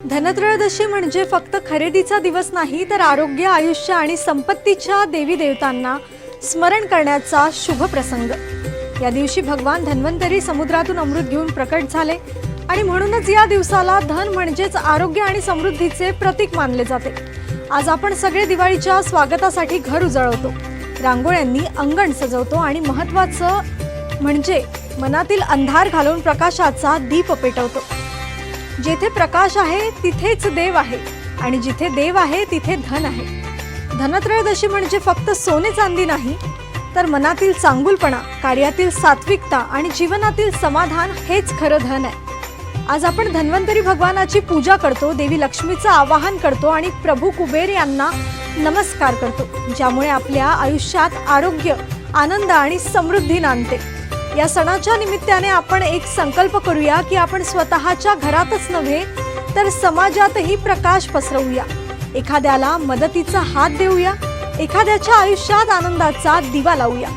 धनत्रयोदशी म्हणजे फक्त खरेदीचा दिवस नाही तर आरोग्य आयुष्य आणि संपत्तीच्या देवी देवतांना स्मरण करण्याचा शुभ प्रसंग. या दिवशी भगवान धन्वंतरी समुद्रातून अमृत घेऊन प्रकट झाले आणि म्हणूनच या दिवसाला धन म्हणजेच आरोग्य आणि समृद्धीचे प्रतीक मानले जाते. आज आपण सगळे दिवाळीच्या स्वागतासाठी घर उजळवतो. रांगोळ्यांनी अंगण सजवतो आणि महत्वाचं म्हणजे मनातील अंधार घालून प्रकाशाचा दीप पेटवतो. जेथे प्रकाश आहे तिथेच देव आहे. आणि जिथे देव आहे तिथे धन आहे. धनत्रयोदशी म्हणजे फक्त सोने चांदी नाही तर मनातील चांगुलपणा कार्यातील सात्विकता आणि जीवनातील समाधान हेच खरं धन आहे. आज आपण धन्वंतरी भगवानाची पूजा करतो देवी लक्ष्मीचं आवाहन करतो आणि प्रभू कुबेर यांना नमस्कार करतो ज्यामुळे आपल्या आयुष्यात आरोग्य आनंद आणि समृद्धी नांदते. या सणाच्या निमित्ताने आपण एक संकल्प करूया की आपण स्वतःच्या घरातच नव्हे तर समाजातही प्रकाश पसरवूया. एखाद्याला मदतीचा हात देऊया एखाद्याच्या आयुष्यात आनंदाचा दिवा लावूया.